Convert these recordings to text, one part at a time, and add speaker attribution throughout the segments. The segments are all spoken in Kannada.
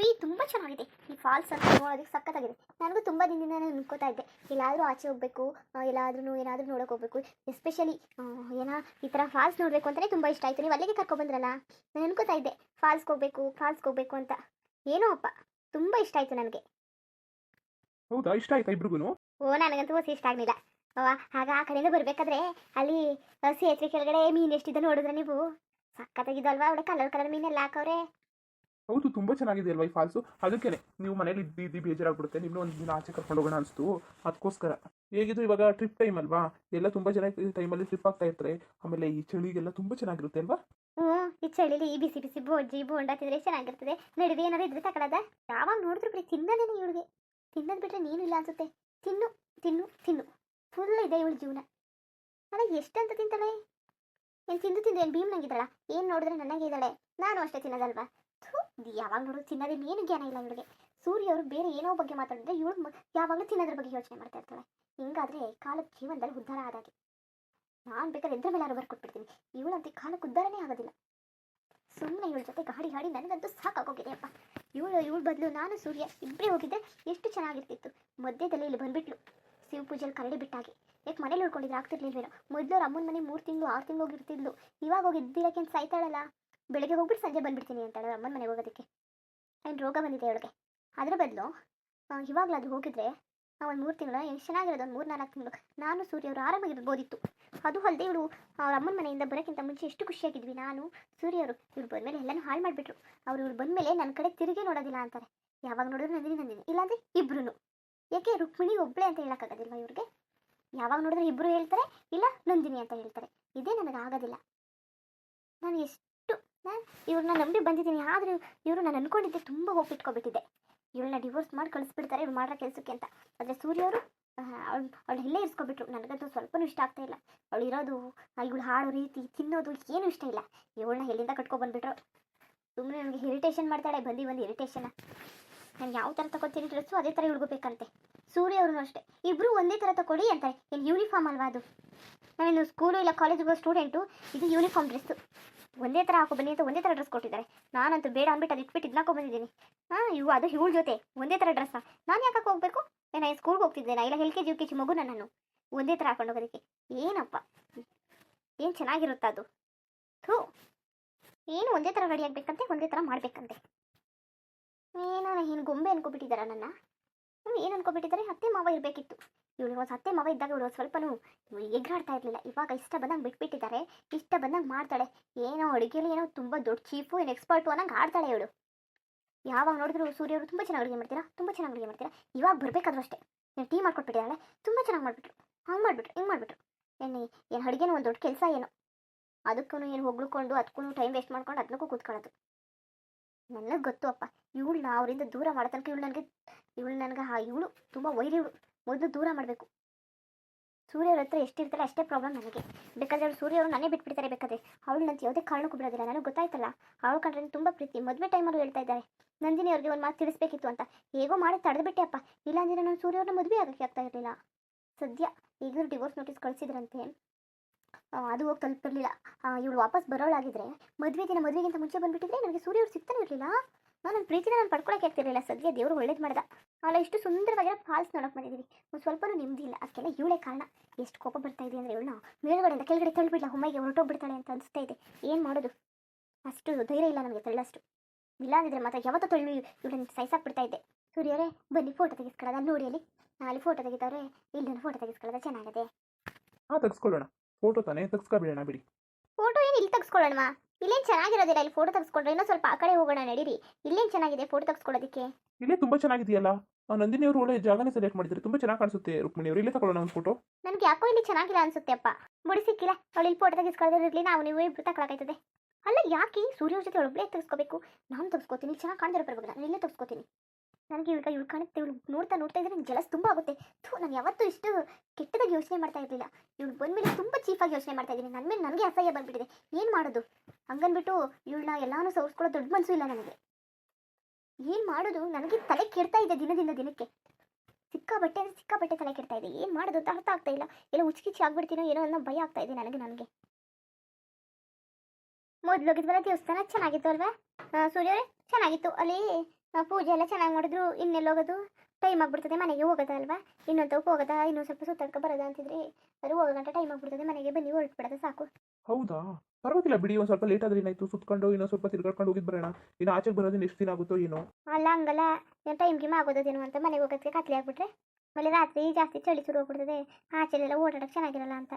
Speaker 1: ರೀ ತುಂಬ ಚೆನ್ನಾಗಿದೆ. ಈ ಫಾಲ್ಸ್ ಅಂತ ನೋಡೋದಕ್ಕೆ ಸಖತ್ತಾಗಿದೆ. ನನಗೂ ತುಂಬ ದಿನದಿಂದ ನಾನು ಅನ್ಕೋತಾ ಇದ್ದೆ. ಎಲ್ಲಾದರೂ ಆಚೆ ಹೋಗಬೇಕು ಎಲ್ಲಾದ್ರೂ ಏನಾದರೂ ನೋಡೋಕೆ ಹೋಗಬೇಕು. ಎಸ್ಪೆಷಲಿ ಏನೋ ಈ ಥರ ಫಾಲ್ಸ್ ನೋಡಬೇಕು ಅಂತಲೇ ತುಂಬ ಇಷ್ಟ ಆಯಿತು. ನೀವು ಅಲ್ಲಿಗೆ ಕರ್ಕೊಬಂದ್ರಲ್ಲ ನಾನು ಅನ್ಕೋತಾ ಇದ್ದೆ. ಫಾಲ್ಸ್ಗೆ ಹೋಗಬೇಕು ಫಾಲ್ಸ್ಗೆ ಹೋಗಬೇಕು ಅಂತ. ಏನೋ ಅಪ್ಪ ತುಂಬ ಇಷ್ಟ ಆಯಿತು ನನಗೆ.
Speaker 2: ಹೌದಾ? ಇಷ್ಟ ಆಯ್ತಾ ಇಬ್ರಿಗೂ
Speaker 1: ಓ ನನಗಂತೂ ಹೊಸ ಇಷ್ಟ ಆಗಲಿಲ್ಲ. ಆಗ ಆ ಕಡೆಯಿಂದ ಬರಬೇಕಾದ್ರೆ ಅಲ್ಲಿ ಸೇತುವೆ ಕೆಳಗಡೆ ಮೀನು ಎಷ್ಟಿದೆ ನೋಡಿದ್ರೆ ನೀವು? ಸಕ್ಕತ್ತಾಗಿದ್ದಲ್ವಾ ಅವಳೆ ಕಲರ್ ಕಲರ್ ಮೀನೆಲ್ಲ ಹಾಕವ್ರೆ.
Speaker 2: ಹೌದು, ತುಂಬಾ ಚೆನ್ನಾಗಿದೆ ಅಲ್ವಾ ಈ ಫಾಲ್ಸು ಅದಕ್ಕೆ ನೀವು ಮನೇಲಿ ಇದ್ದು ಇದ್ದು ಬೇಜಾರಾಗ್ಬಿಡುತ್ತೆ. ನಿಮ್ಮ ಒಂದು ದಿನ ಆಚೆ ಕರ್ಕೊಂಡು ಹೋಗೋಣ ಅನಿಸ್ತು. ಅದಕ್ಕೋಸ್ಕರ ಹೇಗಿದ್ರು ಇವಾಗ ಟ್ರಿಪ್ ಟೈಮ್ ಅಲ್ವಾ? ಎಲ್ಲ ತುಂಬಾ ಜನ ಟೈಮಲ್ಲಿ ಟ್ರಿಪ್ ಆಗ್ತಾ ಇರ್ತಾರೆ. ಆಮೇಲೆ ಈ ಚಳಿಗೆಲ್ಲ ತುಂಬಾ ಚೆನ್ನಾಗಿರುತ್ತೆ ಅಲ್ವಾ?
Speaker 1: ಹ್ಞೂ, ಈ ಚಳಿಲಿ ಈ ಬಿಸಿ ಬಿಸಿ ಬೋಜಿ ಬೋಂಡ ತಿಂದರೆ ಚೆನ್ನಾಗಿರ್ತದೆ. ನಡುವೆ ಏನಾದ್ರು ಇದ್ರೆ ತಗೊಳದ ಯಾವಾಗ ನೋಡಿದ್ರು ಬಿಡಿ ತಿನ್ನದೇನೆ ಇವಳಿಗೆ. ತಿನ್ನೋದು ಬಿಟ್ಟರೆ ನೀನು ಇಲ್ಲ ಅನ್ಸುತ್ತೆ. ತಿನ್ನು ತಿನ್ನು ತಿನ್ನು. ಫುಲ್ ಇದೆ ಇವಳು ಜೀವನ. ಅಲ್ಲ, ಎಷ್ಟಂತ ತಿಂತಾಳೆ? ಏನು ತಿಂದು ತಿಂದು ಏನು ಭೀಮ್ನಾಗಿದ್ದಾಳ ಏನು ನೋಡಿದ್ರೆ ನನಗೆ ಇದ್ದಾಳೆ? ನಾನು ಅಷ್ಟೇ ತಿನ್ನೋದಲ್ವಾ? ಯಾವಾಗ ನೋಡಿದ್ರು ತಿನ್ನೋದೇನು ಏನು ಜ್ಞಾನ ಇಲ್ಲ ಇವಳಿಗೆ. ಸೂರ್ಯ ಅವರು ಬೇರೆ ಏನೋ ಬಗ್ಗೆ ಮಾತಾಡಿದ್ರೆ ಇವಳು ಯಾವಾಗಲೂ ತಿನ್ನೋದ್ರ ಬಗ್ಗೆ ಯೋಚನೆ ಮಾಡ್ತಾ ಇರ್ತಾಳೆ. ಹಿಂಗಾದ್ರೆ ಕಾಲದ ಜೀವನದಲ್ಲಿ ಉದ್ಧಾರ ಆದಾಗೆ. ನಾನು ಬೇಕಾದ್ರೆ ಎದ್ರ ಮೇಲೆ ಬರ್ಕೊಟ್ಬಿಡ್ತೀನಿ ಇವಳಂತೆ ಕಾಲಕ್ಕೆ ಉದ್ಧಾರನೇ ಆಗೋದಿಲ್ಲ. ಸುಮ್ಮನೆ ಇವಳ ಜೊತೆ ಗಾಡಿ ಗಾಡಿ ನನಗಂತೂ ಸಾಕಾಗೋಗಿದೆ ಅಪ್ಪ. ಇವಳು, ಇವಳ ಬದಲು ನಾನು ಸೂರ್ಯ ಇಬ್ಬರೇ ಹೋಗಿದ್ದೆ, ಎಷ್ಟು ಚೆನ್ನಾಗಿರ್ತಿತ್ತು. ಮಧ್ಯದಲ್ಲಿ ಇಲ್ಲಿ ಬಂದ್ಬಿಟ್ಲು. ಶಿವ ಪೂಜೆಯಲ್ಲಿ ಕರಡಿ ಬಿಟ್ಟಾಗಿ. ಯಾಕೆ ಮನೇಲಿ ಉಳ್ಕೊಂಡಿದ್ರೆ ಆಗ್ತಿರ್ಲಿಲ್ವೇನೋ. ಮೊದಲು ಅಮ್ಮನ ಮನೆ ಮೂರು ತಿಂಗಳು, ಆರು ತಿಂಗಳು ಹೋಗಿರ್ತಿದ್ಲು. ಇವಾಗ ಹೋಗಿ ಇದ್ದಿರಕ್ಕೆ ಸಾಯ್ತಾಳಲ್ಲ? ಬೆಳಗ್ಗೆ ಹೋಗ್ಬಿಟ್ಟು ಸಂಜೆ ಬಂದ್ಬಿಡ್ತೀನಿ ಅಂತಾಳೆ ಅಮ್ಮನ ಮನೆಗೆ ಹೋಗೋದಕ್ಕೆ. ಏನು ರೋಗ ಬಂದಿದೆ ಅವಳಿಗೆ ಅದರ ಬದಲು ಇವಾಗಲಾದರೂ ಹೋಗಿದ್ರೆ ಒಂದು ಮೂರು ತಿಂಗಳು ಎಷ್ಟು ಚೆನ್ನಾಗಿರೋದು ಒಂದು ಮೂರು ನಾಲ್ಕು ತಿಂಗಳು, ನಾನು ಸೂರ್ಯ ಅವರು ಆರಾಮಾಗಿರ್ಬೋದಿತ್ತು ಅದು ಅಲ್ಲದೆ ಇವಳು ಅವ್ರ ಅಮ್ಮನ ಮನೆಯಿಂದ ಬರೋಕ್ಕಿಂತ ಮುಂಚೆ ಎಷ್ಟು ಖುಷಿಯಾಗಿದ್ವಿ. ನಾನು, ಸೂರ್ಯ ಅವರು, ಇವ್ರು ಬಂದಮೇಲೆ ಎಲ್ಲನೂ ಹಾಳು ಮಾಡಿಬಿಟ್ರು. ಅವ್ರು ಇವ್ರು ಬಂದಮೇಲೆ ನನ್ನ ಕಡೆ ತಿರುಗಿ ನೋಡೋದಿಲ್ಲ ಅಂತಾರೆ. ಯಾವಾಗ ನೋಡಿದ್ರು ನಂದಿನಿ ನಂದಿನಿ, ಇಲ್ಲಾಂದರೆ ಇಬ್ರು ಯಾಕೆ ರುಕ್ಮಿಣಿ ಒಬ್ಬಳೆ ಅಂತ ಹೇಳೋಕ್ಕಾಗೋದಿಲ್ಲ ಇವ್ರಿಗೆ? ಯಾವಾಗ ನೋಡಿದ್ರೆ ಇಬ್ಬರು ಹೇಳ್ತಾರೆ, ಇಲ್ಲ ನಂದಿನಿ ಅಂತ ಹೇಳ್ತಾರೆ. ಇದೇ ನನಗೆ ಆಗೋದಿಲ್ಲ ನಾನು ಎಷ್ಟು ನಾನು ಇವ್ರನ್ನ ನಂಬಿ ಬಂದಿದ್ದೀನಿ, ಆದರೂ ಇವರು ನಾನು ಅನ್ಕೊಂಡಿದ್ದೆ ತುಂಬ ಹೋಗಿಟ್ಕೊಬಿಟ್ಟಿದ್ದೆ ಇವಳನ್ನ ಡಿವೋರ್ಸ್ ಮಾಡಿ ಕಳಿಸ್ಬಿಡ್ತಾರೆ, ಇವ್ರು ಮಾಡೋ ಕೆಲಸಕ್ಕೆ ಅಂತ. ಆದರೆ ಸೂರ್ಯ ಅವರು ಅವಳು ಅವಳು ಇಲ್ಲೇ ಇರಿಸ್ಕೊಬಿಟ್ರು. ನನಗಂತೂ ಸ್ವಲ್ಪನೂ ಇಷ್ಟ ಆಗ್ತಾ ಇಲ್ಲ. ಅವಳು ಇರೋದು ಇವಳು ಹಾಡೋ ರೀತಿ, ತಿನ್ನೋದು ಏನೂ ಇಷ್ಟ ಇಲ್ಲ. ಇವಳನ್ನ ಎಲ್ಲಿಂದ ಕಟ್ಕೊಬಂದ್ಬಿಟ್ರು ಸುಮ್ಮನೆ ನನಗೆ ಇರಿಟೇಷನ್ ಮಾಡ್ತಾಳೆ, ಬಂದು ಬಂದು ಇರಿಟೇಷನ್ ನಾನು ಯಾವ ಥರ ತಗೊತೀನಿ ಡ್ರೆಸ್ಸು ಅದೇ ಥರ ಬೇಕಂತೆ ಸೂರ್ಯ ಅವ್ರೂ ಅಷ್ಟೇ. ಇಬ್ಬರು ಒಂದೇ ಥರ ತಗೊಳ್ಳಿ ಅಂತಾರೆ. ಏನು ಯೂನಿಫಾರ್ಮ್ ಅಲ್ವಾ ಅದು? ನಾನು ಸ್ಕೂಲು ಇಲ್ಲ ಕಾಲೇಜಿಗೆ ಸ್ಟೂಡೆಂಟು ಇದು ಯೂನಿಫಾರ್ಮ್ ಡ್ರೆಸ್ಸು ಒಂದೇ ಥರ ಹಾಕೋ ಬನ್ನಿ ಅಂತ ಒಂದೇ ಥರ ಡ್ರೆಸ್ ಕೊಟ್ಟಿದ್ದಾರೆ. ನಾನಂತೂ ಬೇಡ ಅಂದ್ಬಿಟ್ಟು ಅದು ಇಟ್ಬಿಟ್ಟು ಇದನ್ನ ಬಂದಿದ್ದೀನಿ ಹಾಂ, ಇವು ಅದು ಇವಳ ಜೊತೆ. ಒಂದೇ ಥರ ಡ್ರೆಸ್ಸಾ? ನಾನು ಯಾಕೆ ಹೋಗ್ಬೇಕು ನಾನು ಸ್ಕೂಲ್ಗೆ ಹೋಗ್ತಿದ್ದೇನೆ ಇಲ್ಲ L K G U K G ಮಗು ನಾನು. ಒಂದೇ ಥರ ಹಾಕೊಂಡು ಹೋಗೋದಕ್ಕೆ. ಏನಪ್ಪ? ಏನು ಚೆನ್ನಾಗಿರುತ್ತೆ ಅದು? ಥೂ. ಏನು ಒಂದೇ ಥರ ರೆಡಿ ಆಗಬೇಕಂತೆ, ಒಂದೇ ಥರ ಮಾಡಬೇಕಂತೆ. ಏನೋ, ಏನು ಗೊಂಬೆ ಅನ್ಕೊಬಿಟ್ಟಿದ್ದಾರ ನನ್ನ? ಏನು ಅನ್ಕೊಬಿಟ್ಟಿದ್ದಾರೆ? ಅತ್ತೆ ಮಾವ ಇರಬೇಕಿತ್ತು. ಇವಳಿಗೆ ಒಂದು ಅತ್ತೆ ಮಾವ ಇದ್ದಾಗ ಇವಳು ಸ್ವಲ್ಪನೂ ಎಗ್ರಾಡ್ತಾ ಇರಲಿಲ್ಲ. ಇವಾಗ ಇಷ್ಟ ಬಂದಂಗೆ ಬಿಟ್ಬಿಟ್ಟಿದ್ದಾರೆ. ಇಷ್ಟ ಬಂದಂಗೆ ಮಾಡ್ತಾಳೆ. ಏನೋ ಅಡುಗೆಲಿ ಏನೋ ತುಂಬ ದೊಡ್ಡ ಚೀಫು ಏನು ಎಕ್ಸ್ಪರ್ಟು ಅನ್ನಂಗೆ ಆಡ್ತಾಳೆ ಇವಳು. ಯಾವಾಗ ನೋಡಿದ್ರು ಸೂರ್ಯ ಅವರು ತುಂಬ ಚೆನ್ನಾಗಿ ಅಡುಗೆ ಮಾಡ್ತೀರಾ? ತುಂಬ ಚೆನ್ನಾಗಿ ಅಡುಗೆ ಮಾಡ್ತೀರಾ? ಇವಾಗ ಬರಬೇಕಾದ್ರೂ ಅಷ್ಟೇ. ನೀವು ಟೀ ಮಾಡ್ಕೊಟ್ಬಿಟ್ಟಿದ್ದಾಳೆ. ತುಂಬ ಚೆನ್ನಾಗಿ ಮಾಡಿಬಿಟ್ರು. ಹಂಗೆ ಮಾಡಿಬಿಟ್ರು. ಹಿಂಗೆ ಮಾಡಿಬಿಟ್ರು. ಏನು ಏನು ಅಡುಗೆನೂ ಒಂದು ದೊಡ್ಡ ಕೆಲಸ ಏನು. ಅದಕ್ಕೂ ಏನು ಹೊಗಳ್ಕೊಂಡು ಅದಕ್ಕೂ ಟೈಮ್ ವೇಸ್ಟ್ ಮಾಡ್ಕೊಂಡು ಅದನ್ನಕ್ಕೂ ಕೂತ್ಕೊಳ್ಳೋದು. ನನಗೆ ಗೊತ್ತು ಅಪ್ಪ. ಇವಳನ್ನ ಅವರಿಂದ ದೂರ ಮಾಡೋ ತನಕ ಇವಳು ನನಗೆ ಇವಳು ನನಗೆ ಇವಳು ತುಂಬ ವೈರಿ ಇವಳು. ಮೊದಲು ದೂರ ಮಾಡಬೇಕು. ಸೂರ್ಯ ಅವ್ರ ಹತ್ರ ಎಷ್ಟಿರ್ತಾರೆ ಅಷ್ಟೇ ಪ್ರಾಬ್ಲಮ್ ನನಗೆ. ಬೇಕಾದ್ರೆ ಅವ್ರು ಸೂರ್ಯ ಅವರು ನಾನೇ ಬಿಟ್ಬಿಡ್ತಾರೆ ಬೇಕಾದ್ರೆ. ಅವಳು ನಂತ ಯಾವುದೇ ಕಾರಣಕ್ಕೂ ಬಿಡೋದಿಲ್ಲ. ನನಗೆ ಗೊತ್ತಾಯ್ತಲ್ಲ. ಅವಳು ಕಂಡ್ರೆ ತುಂಬ ಪ್ರೀತಿ. ಮದುವೆ ಟೈಮಲ್ಲೂ ಹೇಳ್ತಾ ಇದ್ದಾರೆ. ನಂದಿನಿ ಅವ್ರಿಗೆ ಒಂದು ಮಾತು ತಿಳಿಸ್ಬೇಕಿತ್ತು ಅಂತ. ಹೇಗೋ ಮಾಡಿ ತಡೆದ್ಬಿಟ್ಟೆ ಅಪ್ಪ ಇಲ್ಲಾಂದ್ರೆ ನಾನು ಸೂರ್ಯ ಅವ್ರನ್ನ ಮದುವೆ ಆಗೋಕ್ಕೆ ಆಗ್ತಾ ಇರಲಿಲ್ಲ. ಸದ್ಯ ಈಗಲೂ ಡಿವೋರ್ಸ್ ನೋಟಿಸ್ ಕಳಿಸಿದ್ರಂತೆ. ಅದು ಹೋಗಿ ತಲುಪಿರಲಿಲ್ಲ ಇವಳು ವಾಪಸ್ ಬರೋಳಾಗಿದ್ರೆ ಮದುವೆ ದಿನ ಮದುವೆಗಿಂತ ಮುಂಚೆ ಬಂದುಬಿಟ್ಟಿದ್ರೆ ನನಗೆ ಸೂರ್ಯ ಅವ್ರು ಸಿಗ್ತಾನೆ ಇರಲಿಲ್ಲ. ನಾನು ನನ್ನ ಪ್ರೀತಿನ ನಾನು ಪಡ್ಕೊಳಕ್ಕೆ ಆಗ್ತಿರಲಿಲ್ಲ ಸದ್ಯ ದೇವರು ಒಳ್ಳೇದು ಮಾಡ್ದ. ಅಲ್ಲ ಇಷ್ಟು ಸುಂದರವಾಗಿರೋ ಫಾಲ್ಸ್ ನೋಡಕ್ಕೆ ಬಂದಿದ್ದೀವಿ ಒಂದು ಸ್ವಲ್ಪನೂ ನೆಮ್ಮದಿ ಇಲ್ಲ. ಅದಕ್ಕೆಲ್ಲ ಇವಳೇ ಕಾರಣ. ಎಷ್ಟು ಕೋಪ ಬರ್ತಾ ಇದೆ ಅಂದರೆ ಇವಳನ್ನ ಮೇಲ್ಗಡೆಯಿಂದ ಕೆಳಗಡೆ ತಳ್ಳಿಬಿಡ್ಲ ಹೊಮ್ಮಗೆ ಹೊರಟೋಗ್ಬಿಡ್ತಾಳೆ ಅಂತ ಅನಿಸ್ತಾ ಇದೆ. ಏನು ಮಾಡೋದು? ಅಷ್ಟು ಧೈರ್ಯ ಇಲ್ಲ ನನಗೆ ತಳ್ಳಷ್ಟು. ಇಲ್ಲಾಂದಿದ್ರೆ ಮಾತ್ರ ಯಾವತ್ತೂ ತಳ್ಳಿ ಇವಳನ್ನ ಸೈಸಾಕ್ಬಿಡ್ತಾ ಇದ್ದೆ. ಸೂರ್ಯರೇ ಬನ್ನಿ ಫೋಟೋ ತೆಗೆಸ್ಕೊಳ್ಳೋದ ನೋಡಿ ಅಲ್ಲಿ. ಅಲ್ಲಿ ಫೋಟೋ ತೆಗಿತಾವ್ರೆ ಇಲ್ಲಿ ನಾನು ಫೋಟೋ ತೆಗೆಸ್ಕೊಳ್ಳೋದ ಚೆನ್ನಾಗಿದೆ.
Speaker 2: ಹಾಂ ತೆಗೆಸ್ಕೊಳ್ಳೋಣ. ಫೋಟೋ ತಾನೇ ತೆಗೆಸ್ಕೊಬಿಡೋಣ ಬಿಡಿ.
Speaker 1: ಫೋಟೋ ಏನು ಇಲ್ಲಿ ತೆಗೆಸ್ಕೊಳ್ಳೋಣ ಇಲ್ಲೇನು ಚೆನ್ನಾಗಿರೋದಿಲ್ಲ ಇಲ್ಲಿ ಫೋಟೋ ತೆಗೆಸ್ಕೊಂಡ್ರೆ. ಇನ್ನೂ ಸ್ವಲ್ಪ ಆ ಕಡೆ ಹೋಗೋಣ ನಡೀರಿ. ಇಲ್ಲೇನು ಚೆನ್ನಾಗಿದೆ ಫೋಟೋ ತೆಗೆಸ್ಕೊಳ್ಳೋದಕ್ಕೆ?
Speaker 2: ಇಲ್ಲೇ ತುಂಬಾ ಚೆನ್ನಾಗಿದೆಯಲ್ಲ? ಆ, ನಂದಿನಿ ಅವರು ಒಳ್ಳೆ ಜಾಗನೇ ಸೆಲೆಕ್ಟ್ ಮಾಡಿದ್ರು ತುಂಬಾ ಚೆನ್ನಾಗಿ ಕಾಣಿಸುತ್ತೆ ರುಕ್ಮಿಣಿ ಅವರು. ಇಲ್ಲೇ ತಗೊಳ್ಳೋಣ ಒಂದು ಫೋಟೋ
Speaker 1: ನನಗೆ ಯಾಕೋ ಇಲ್ಲಿ ಚೆನ್ನಾಗಿಲ್ಲ ಅನ್ಸುತ್ತೆ ಅಪ್ಪ. ಮುಡಿ ಸಿಕ್ಕಿಲ್ಲ. ಅವಳು ಇಲ್ಲಿ ಫೋಟೋ ತೆಗೆಸ್ಕೊಳ್ಳೋದಿರಲಿ ಇರಲಿ. ನಾವು ನೀವು ಇಬ್ಬರು ತಗೊಳಕಾಯ್ತದೆ ಅಲ್ಲ ಯಾಕೆ? ಸೂರ್ಯ ಅವ್ರ ಜೊತೆ ಒಬ್ಬಳೇ ತೆಗೆಸ್ಕೋಬೇಕು. ನಾನು ತೆಗೆಸ್ಕೋತೀನಿ. ಚೆನ್ನಾಗಿ ಕಾಣ್ದಿರೋ ಪರವಾಗಿಲ್ಲ. ನಾನು ಇಲ್ಲೇ ತೆಗೆಸ್ಕೋತೀನಿ. ನನಗೆ ಇವಾಗ ಇವಳು ಕಾಣುತ್ತೆ. ಇವಳು ನೋಡ್ತಾ ನೋಡ್ತಾ ಇದ್ರೆ ನಂಗೆ ಜಲಸ್ ತುಂಬ ಆಗುತ್ತೆ. ಥೂ ನಾನು ಯಾವತ್ತೂ ಇಷ್ಟು ಕೆಟ್ಟದಾಗಿ ಯೋಚನೆ ಮಾಡ್ತಾ ಇರಲಿಲ್ಲ. ಇವಳು ಬಂದಮೇಲೆ ತುಂಬ ಚೀಫಾಗಿ ಯೋಚನೆ ಮಾಡ್ತಾ ಇದ್ದೀನಿ. ನನ್ನ ಮೇಲೆ ನನಗೆ ಅಸಹ್ಯ ಬಂದ್ಬಿಟ್ಟಿದೆ. ಏನು ಮಾಡೋದು? ಹಂಗನ್ಬಿಟ್ಟು ಇವಳನ್ನ ಎಲ್ಲಾನು ಸವರ್ಸ್ಕೊಳ್ಳೋ ದೊಡ್ಡ ಮನಸ್ಸು ಇಲ್ಲ ನನಗೆ. ಏನು ಮಾಡೋದು? ನನಗೆ ತಲೆ ಕೆಡ್ತಾ ಇದೆ ದಿನದಿಂದ ದಿನಕ್ಕೆ. ಸಿಕ್ಕಾಬಟ್ಟೆ ಅಂದ್ರೆ ಸಿಕ್ಕಾಬಟ್ಟೆ ತಲೆ ಕೆಡ್ತಾ ಇದೆ. ಏನು ಮಾಡೋದು ಅಂತ ಅರ್ಥ ಆಗ್ತಾ ಇಲ್ಲ. ಎಲ್ಲ ಉಚ್ಕಿಚ್ಚಿ ಆಗ್ಬಿಡ್ತೀನೋ ಏನೋ ಅನ್ನೋ ಭಯ ಆಗ್ತಾ ಇದೆ ನನಗೆ ನನಗೆ. ಮೊದ್ಲು ಹೋಗಿದ್ವಲ್ಲ ದೇವಸ್ಥಾನ ಚೆನ್ನಾಗಿತ್ತು ಅಲ್ವಾ? ಸೂರ್ಯ ಚೆನ್ನಾಗಿತ್ತು. ಅಲ್ಲಿ ಪೂಜೆ ಎಲ್ಲ ಚೆನ್ನಾಗಿ ಮಾಡಿದ್ರು. ಇನ್ನೆಲ್ಲಿ ಹೋಗೋದು? ಟೈಮ್ ಆಗ್ಬಿಡ್ತದೆ ಮನೆಗೆ ಹೋಗೋದಲ್ವಾ ಇನ್ನೊಂದು ಹೋಗದ? ಇನ್ನೊಂದು ಸ್ವಲ್ಪ ಸುತ್ತಾಡ್ಕೊ ಬರೋದ ಅಂತಿದ್ರೆ ಅದು ಹೋಗೋ ಗಂಟೆ ಟೈಮ್ ಆಗ್ಬಿಡ್ತದೆ ಮನೆಗೆ ಬನ್ನಿ ಹೊರಟ್ಬಿಡೋದು ಸಾಕು.
Speaker 2: ಹೌದಾ? ಪರವಾಗಿಲ್ಲ ಬಿಡಿ ಒಂದು ಸ್ವಲ್ಪ ಲೇಟ್ ಆದ್ರೆ ಏನಾಯ್ತು ಸುತ್ಕೊಂಡು ಇನ್ನೊಂದು ಸ್ವಲ್ಪ ತಿರ್ಗಾಡ್ಕೊಂಡು ಹೋಗಿದ್ ಬರೋಣ. ಇನ್ನು ಆಚೆಗೆ ಬರೋದು ಎಷ್ಟು ದಿನ ಆಗುತ್ತೋ ಏನೋ?
Speaker 1: ಅಲ್ಲ ಹಂಗಲ್ಲ. ಟೈಮ್ ಗಿಮ್ ಆಗೋದೇನು ಅಂತ ಮನೆಗೆ ಹೋಗೋದಕ್ಕೆ ಕತ್ಲೆ ಆಗ್ಬಿಟ್ರೆ. ಆಮೇಲೆ ರಾತ್ರಿ ಜಾಸ್ತಿ ಚಳಿ ಶುರು ಹೋಗ್ಬಿಡ್ತದೆ ಆಚೆಲೆಲ್ಲ ಓಡಾಡಕ್ಕೆ ಚೆನ್ನಾಗಿರಲ್ಲ ಅಂತ.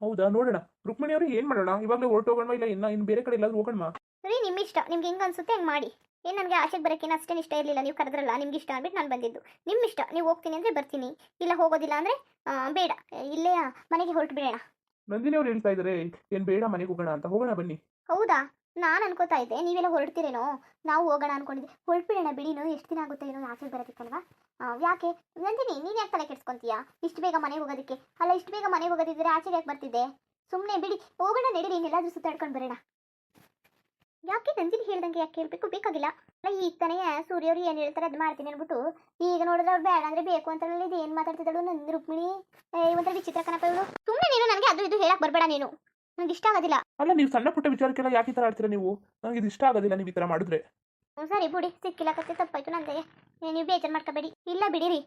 Speaker 2: ಹೌದಾ? ನೋಡೋಣ. ರುಕ್ಮಿಣಿ ಅವ್ರಿಗೆ ಏನು ಮಾಡೋಣ? ಇವಾಗಲೇ ಹೊರಟೋಗೋಣ ಇಲ್ಲ ಇನ್ನ ಇನ್ನು ಬೇರೆ ಕಡೆ ಎಲ್ಲಾದ್ರೂ ಹೋಗೋಣ
Speaker 1: ರೀ ನಿಮ್ಮ ಇಷ್ಟ. ನಿಮ್ಗೆ ಹೆಂಗೆ ಅನ್ಸುತ್ತೆ ಹಂಗೆ ಮಾಡಿ. ಏನು ನನಗೆ ಆಚೆಗೆ ಬರೋಕ್ಕೇನು ಅಷ್ಟೇನು ಇಷ್ಟ ಇರಲಿಲ್ಲ? ನೀವು ಕರೆದ್ರಲ್ಲ ನಿಮ್ಗೆ ಇಷ್ಟ ಅಂದ್ಬಿಟ್ಟು ನಾನು ಬಂದಿದ್ದು. ನಿಮ್ಮ ಇಷ್ಟ ನೀವು ಹೋಗ್ತೀನಿ ಅಂದರೆ ಬರ್ತೀನಿ. ಇಲ್ಲ ಹೋಗೋದಿಲ್ಲ ಅಂದರೆ ಬೇಡ. ಇಲ್ಲೇ ಮನೆಗೆ ಹೊರಟು ಬಿಡೋಣ.
Speaker 2: ನಂದಿನಿ ಅವ್ರು ಹೇಳ್ತಾ ಇದ್ದಾರೆ ಏನು ಬೇಡ ಮನೆಗೆ ಹೋಗೋಣ ಅಂತ. ಹೋಗೋಣ ಬನ್ನಿ.
Speaker 1: ಹೌದಾ? ನಾನು ಅನ್ಕೋತಾ ಇದ್ದೆ ನೀವೆಲ್ಲ ಹೊರಡ್ತೀರೇನೋ ನಾವು ಹೋಗೋಣ ಅನ್ಕೊಂಡಿದ್ದೆ. ಬಿಡಿ ನೋ ಎಷ್ಟು ದಿನ ಆಗುತ್ತೆ ಏನೋ ಆಚೆಗೆ ಬರೋದಕ್ಕಲ್ವಾ ಯಾಕೆ? ನಂದಿನಿ ನೀನು ಯಾಕೆ ತಲೆ ಕೆಡ್ಸ್ಕೊಂತೀಯಾ? ಇಷ್ಟು ಬೇಗ ಮನೆಗೆ ಹೋಗೋದಕ್ಕೆ. ಅಲ್ಲ ಇಷ್ಟು ಬೇಗ ಮನೆಗೆ ಹೋಗೋದಿದ್ರೆ ಆಚೆಗೆ ಯಾಕೆ ಬರ್ತಿದ್ದೆ? ಸುಮ್ಮನೆ ಬಿಡಿ ಹೋಗೋಣ ನಡೀರಿ ಎಲ್ಲಾದ್ರೂ ಸುತ್ತಾಡ್ಕೊಂಡು ಬರೋಣ. ಯಾಕೆ ನಂದಿನಿ ಹೇಳ್ದಂಗೆ ಯಾಕೆ ಹೇಳ್ಬೇಕು? ಬೇಕಾಗಿಲ್ಲ. ಅಲ್ಲ ಈಗ ತಾನೇ ಸೂರ್ಯವ್ರು ಏನು ಹೇಳ್ತಾರೆ ಅದು ಮಾಡ್ತೀನಿ ಅನ್ಬಿಟ್ಟು ಈಗ ನೋಡಿದ್ರೆ ಅವ್ರು ಬೇಡ ಅಂದ್ರೆ ಬೇಕು ಅಂತ ಇದು ಏನು ಮಾತಾಡ್ತಿದ್ದಾಳು ನನ್ನ ರುಕ್ಮಿಣಿ? ಒಂಥರ ವಿಚಿತ್ರ ಕನಪ ಇವಳು. ಸುಮ್ಮನೆ ನೀನು ನನಗೆ ಅದು ಇದು ಹೇಳಕ್ ಬರಬೇಡ ನೀನು. ನಂಗೆ ಇಷ್ಟ ಆಗೋದಿಲ್ಲ.
Speaker 2: ಅಲ್ಲ ನೀವು ಸಣ್ಣ ಪುಟ್ಟ ವಿಚಾರಕ್ಕೆಲ್ಲ ಯಾಕೆ ಈ ಥರ ಆಡ್ತೀರಾ ನೀವು? ನನಗೆ ಇದು ಇಷ್ಟ ಆಗೋದಿಲ್ಲ ನೀವು ಈ ತರ ಮಾಡಿದ್ರೆ.
Speaker 1: ಹ್ಞೂ ಸರಿ ಬಿಡಿ. ಸಿಕ್ಕಿಲ್ಲ ಕತ್ತೆ ತಪ್ಪಾಯ್ತು ನಂಗೆ ನೀವು ಬೇಜಾರು ಮಾಡ್ಕೋಬೇಡಿ. ಇಲ್ಲ ಬಿಡಿರಿ.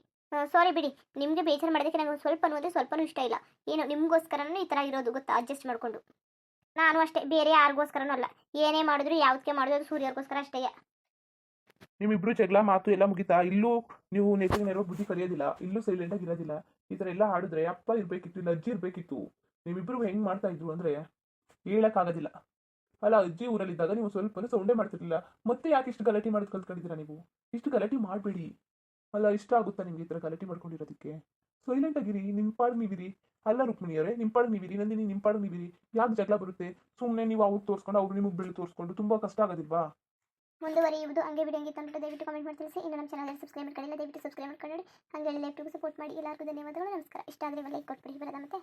Speaker 1: ಸಾರಿ ಬಿಡಿ. ನಿಮಗೆ ಬೇಜಾರು ಮಾಡೋದಕ್ಕೆ ನನಗೆ ಸ್ವಲ್ಪ ಅಂದರೆ ಸ್ವಲ್ಪನೂ ಇಷ್ಟ ಇಲ್ಲ. ಏನು ನಿಮ್ಗೋಸ್ಕರನೂ ಈ ತರ ಇರೋದು ಗೊತ್ತಾ? ಅಡ್ಜಸ್ಟ್ ಮಾಡಿಕೊಂಡು. ನಾನು ಅಷ್ಟೇ, ಬೇರೆ ಯಾರಿಗೋಸ್ಕರನೂ ಅಲ್ಲ. ಏನೇ ಮಾಡಿದ್ರು ಯಾವುದಕ್ಕೆ ಮಾಡಿದ್ರು ಅದು ಸೂರ್ಯವ್ರಿಗೋಸ್ಕರ ಅಷ್ಟೇ.
Speaker 2: ನಿಮ್ಮಿಬ್ರು ಜಗಳ, ಮಾತು ಎಲ್ಲ ಮುಗಿತಾ, ಇಲ್ಲೂ ನೀವು ನೆಚ್ಚಿನ ಬುದ್ಧಿ ಕಲಿಯೋದಿಲ್ಲ, ಇಲ್ಲೂ ಸೈಲೆಂಟ್ ಆಗಿ ಇರೋದಿಲ್ಲ, ಈ ಥರ ಎಲ್ಲ ಆಡಿದ್ರೆ ಅಪ್ಪ ಇರಬೇಕಿತ್ತು, ಇಲ್ಲ ಅಜ್ಜಿ ಇರಬೇಕಿತ್ತು, ನಿಮ್ಮಿಬ್ರು ಹೆಂಗ್ ಮಾಡ್ತಾ ಇದ್ರು ಅಂದ್ರೆ ಹೇಳಕ್ಕಾಗೋದಿಲ್ಲ. ಅಲ್ಲ, ಅಜ್ಜಿ ಊರಲ್ಲಿದ್ದಾಗ ನೀವು ಸ್ವಲ್ಪ ಸೌಂಡೇ ಮಾಡ್ತಿರ್ಲಿಲ್ಲ, ಮತ್ತೆ ಯಾಕೆ ಇಷ್ಟು ಗಲಾಟೆ ಮಾಡೋದು ಕಲ್ತ್ಕೊಂಡಿದ್ದೀರಾ ನೀವು? ಇಷ್ಟು ಗಲಾಟೆ ಮಾಡಬೇಡಿ. ಅಲ್ಲ, ಇಷ್ಟ ಆಗುತ್ತಾ ನಿಮ್ಗೆ ಈ ಥರ ಗಲಾಟೆ ಮಾಡ್ಕೊಂಡಿರೋದಕ್ಕೆ? ಸೈಲೆಂಟ್ ಆಗಿರಿ ನಿಮ್ಮ ಪಾಡ್ ನೀವಿರಿ ಅಲ್ಲ ರುಕ್ಮಿಣಿಯವರೇ ನಿಮ್ಮ ಪಾಡ್ ನೀವಿರಿ ನಂದಿನಿ ನಿಮ್ಮ ಪಾಡ್ ನೀವಿರಿ ಯಾಕೆ ಜಗಳ ಬರುತ್ತೆ? ಸುಮ್ಮನೆ ನೀವು ಅವ್ರಿಗೆ ತೋರಿಸ್ಕೊಂಡು ಅವ್ರು ನಿಮಗೆ ಬೆಳೆ ತೋರಿಸ್ಕೊಂಡು ತುಂಬಾ ಕಷ್ಟ ಆಗೋದಿಲ್ವಾ?
Speaker 1: ಮುಂದುವರಿಯುವುದು ಹಂಗೆ ವಿಡಿಯೋ ಹಂಗೆ ತಂದ್ಬಿಟ್ಟು ದಯವಿಟ್ಟು ಕಮೆಂಟ್ ಮಾಡಿ ತಿಳಿಸಿ ಇನ್ನು ನಮ್ಮ ಚಾನಲ್ ಸಬ್ಸ್ಕ್ರೈಬ್ ಮಾಡ್ಕೊಂಡಿಲ್ಲ ದಯವಿಟ್ಟು ಸಬ್ಸ್ಕ್ರೈಬ್ ಮಾಡ್ಕೊಂಡು ಹಾಗೆ ಲೈಕ್ ಸಪೋರ್ಟ್ ಮಾಡಿ ಎಲ್ಲರಿಗೂ ಧನ್ಯವಾದಗಳು. ನಮಸ್ಕಾರ. ಇಷ್ಟ ಆದರೆ ಲೈಕ್ ಕೊಟ್ಬಿಡಿ. ಬರೋದ ಮತ್ತೆ.